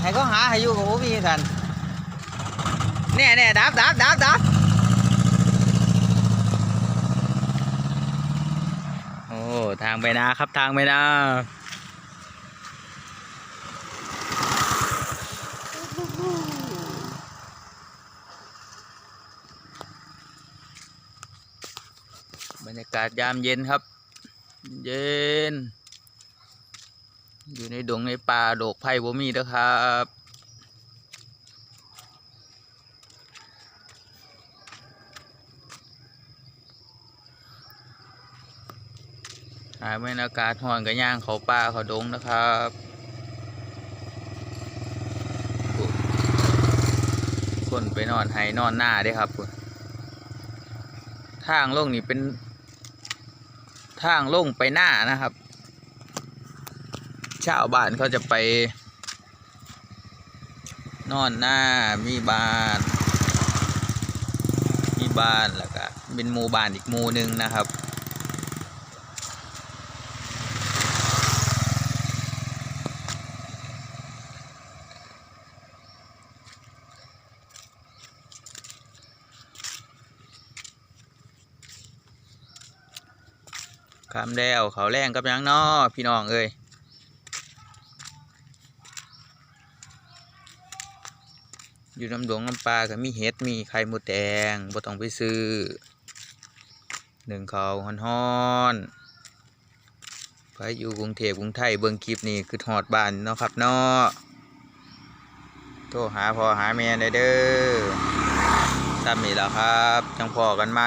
ให้เขาหาให้อยู่กับผมมีกันแน่แน่ดับดับดับดับโอ้ทางไปนาครับทางไปนาบรรยากาศยามเย็นครับ เย็น อยู่ในดงในป่าโดกไผ่บ่มีเด้อครับหายบรรยากาศห่อนกับย่างเขาป่าเขาดงนะครับคนไปนอนไห้นอนหน้าเด้ครับคุณทางลงนี่เป็น ทางลงไปหน้านะครับ ชาวบ้านเขาจะไป นอนหน้ามีบ้าน มีบ้านแล้วก็เป็นหมู่บ้านอีกหมู่หนึ่งนะครับคำแล้วเขาแรงกับยังนอพี่น้องเอ้ย อยู่น้ำหลวงน้ำปลาก็มีเห็ดมีไข่มดแดงบ่ต้องไปซื้อหนึ่งเขาวฮ้อนๆไปอยู่กรุงเทพกรุงไทยเบื้องคลิปนี่คือหอดบ้านเนาะครับเนาะโทรหาพ่อหาแม่ได้เด้อซ้ำนี่แล้วครับ จังพอกันไหม